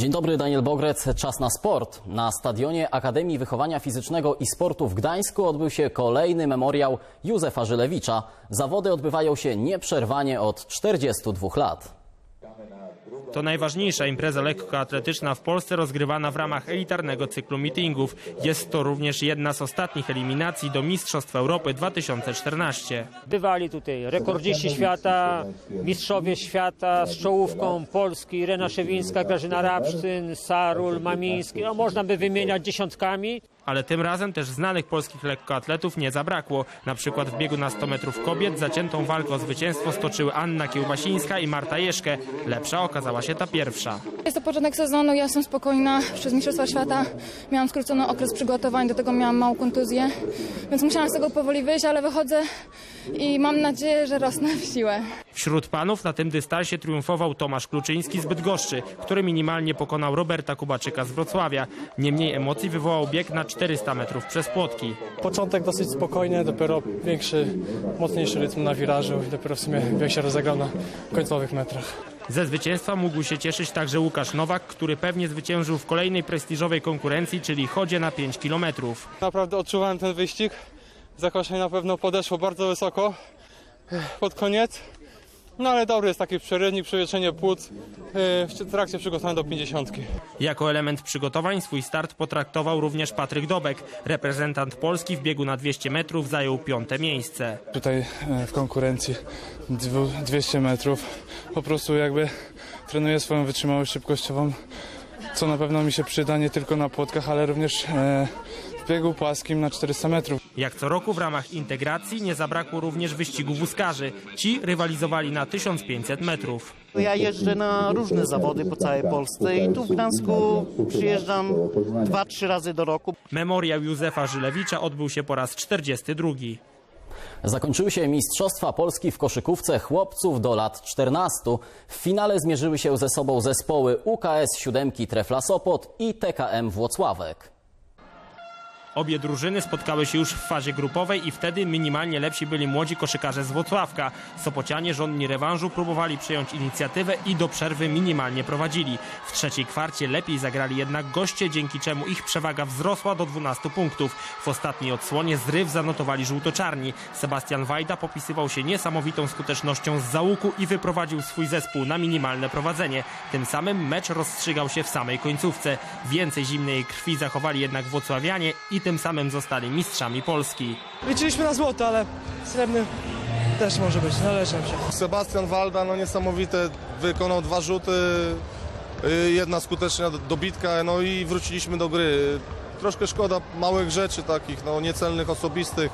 Dzień dobry, Daniel Bogrec. Czas na sport. Na stadionie Akademii Wychowania Fizycznego i Sportu w Gdańsku odbył się kolejny memoriał Józefa Żylewicza. Zawody odbywają się nieprzerwanie od 42 lat. To najważniejsza impreza lekkoatletyczna w Polsce rozgrywana w ramach elitarnego cyklu meetingów. Jest to również jedna z ostatnich eliminacji do Mistrzostw Europy 2014. Bywali tutaj rekordziści świata, mistrzowie świata z czołówką Polski, Irena Szewińska, Grażyna Rabsztyn, Sarul, Mamiński. No, można by wymieniać dziesiątkami. Ale tym razem też znanych polskich lekkoatletów nie zabrakło. Na przykład w biegu na 100 metrów kobiet zaciętą walkę o zwycięstwo stoczyły Anna Kiełbasińska i Marta Jeszkę. Lepsza okazała się ta pierwsza. Jest to początek sezonu, ja jestem spokojna. Przez Mistrzostwa Świata miałam skrócony okres przygotowań, do tego miałam małą kontuzję, więc musiałam z tego powoli wyjść, ale wychodzę i mam nadzieję, że rosnę w siłę. Wśród panów na tym dystansie triumfował Tomasz Kluczyński z Bydgoszczy, który minimalnie pokonał Roberta Kubaczyka z Wrocławia. Niemniej emocji wywołał bieg na 400 metrów przez płotki. Początek dosyć spokojny, dopiero większy, mocniejszy rytm na wirażu i dopiero w sumie bieg się rozegrał na końcowych metrach. Ze zwycięstwa mógł się cieszyć także Łukasz Nowak, który pewnie zwyciężył w kolejnej prestiżowej konkurencji, czyli chodzie na 5 kilometrów. Naprawdę odczuwałem ten wyścig. Zakoszenie na pewno podeszło bardzo wysoko pod koniec. No ale dobry jest taki przerywnik, przewietrzenie płuc yy, w trakcie przygotowań do 50. Jako element przygotowań swój start potraktował również Patryk Dobek. Reprezentant Polski w biegu na 200 metrów zajął piąte miejsce. Tutaj e, w konkurencji dwu- 200 metrów po prostu jakby trenuję swoją wytrzymałość szybkościową, co na pewno mi się przyda nie tylko na płotkach, ale również biegu płaskim na 400 metrów. Jak co roku w ramach integracji nie zabrakło również wyścigu wózkarzy. Ci rywalizowali na 1500 metrów. Ja jeżdżę na różne zawody po całej Polsce i tu w Gdańsku przyjeżdżam dwa, trzy razy do roku. Memoriał Józefa Żylewicza odbył się po raz 42. Zakończyły się Mistrzostwa Polski w koszykówce chłopców do lat 14. W finale zmierzyły się ze sobą zespoły UKS 7 Trefla Sopot i TKM Włocławek. Obie drużyny spotkały się już w fazie grupowej i wtedy minimalnie lepsi byli młodzi koszykarze z Włocławka. Sopocianie żądni rewanżu próbowali przejąć inicjatywę i do przerwy minimalnie prowadzili. W trzeciej kwarcie lepiej zagrali jednak goście, dzięki czemu ich przewaga wzrosła do 12 punktów. W ostatniej odsłonie zryw zanotowali żółtoczarni. Sebastian Wajda popisywał się niesamowitą skutecznością z załuku i wyprowadził swój zespół na minimalne prowadzenie. Tym samym mecz rozstrzygał się w samej końcówce. Więcej zimnej krwi zachowali jednak włocławianie i tym samym zostali mistrzami Polski. Liczyliśmy na złoto, ale srebrny też może być, należy nam się. Sebastian Walda, no niesamowite, wykonał dwa rzuty, y, jedna skuteczna dobitka, no i wróciliśmy do gry. Troszkę szkoda małych rzeczy takich, no niecelnych, osobistych,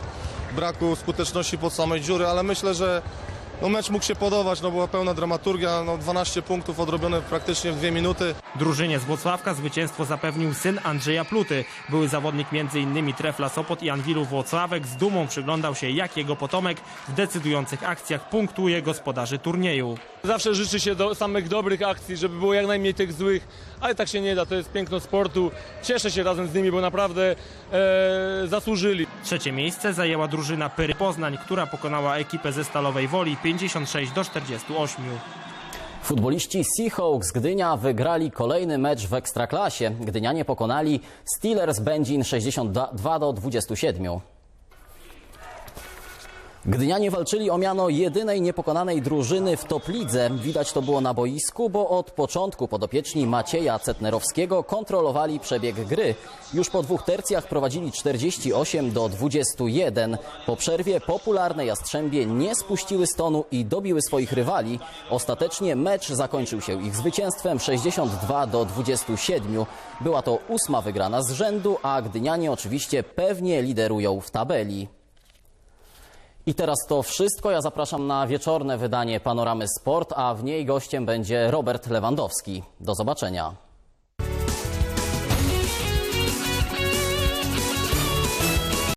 braku skuteczności pod samej dziury, ale myślę, że no mecz mógł się podobać, no była pełna dramaturgia, no 12 punktów odrobione praktycznie w dwie minuty. Drużynie z Włocławka zwycięstwo zapewnił syn Andrzeja Pluty. Były zawodnik m.in. Trefla Sopot i Anwilu Włocławek. Z dumą przyglądał się, jak jego potomek w decydujących akcjach punktuje gospodarzy turnieju. Zawsze życzy się do samych dobrych akcji, żeby było jak najmniej tych złych, ale tak się nie da, to jest piękno sportu. Cieszę się razem z nimi, bo naprawdę e, zasłużyli. Trzecie miejsce zajęła drużyna Pyry Poznań, która pokonała ekipę ze Stalowej Woli 56 do 48. Futboliści Seahawks Gdynia wygrali kolejny mecz w Ekstraklasie. Gdynianie pokonali Steelers Będzin 62 do 27. Gdynianie walczyli o miano jedynej niepokonanej drużyny w top lidze. Widać to było na boisku, bo od początku podopieczni Macieja Cetnerowskiego kontrolowali przebieg gry. Już po dwóch tercjach prowadzili 48 do 21. Po przerwie popularne Jastrzębie nie spuściły stonu i dobiły swoich rywali. Ostatecznie mecz zakończył się ich zwycięstwem 62 do 27. Była to ósma wygrana z rzędu, a Gdynianie oczywiście pewnie liderują w tabeli. I teraz to wszystko. Ja zapraszam na wieczorne wydanie Panoramy Sport, a w niej gościem będzie Robert Lewandowski. Do zobaczenia.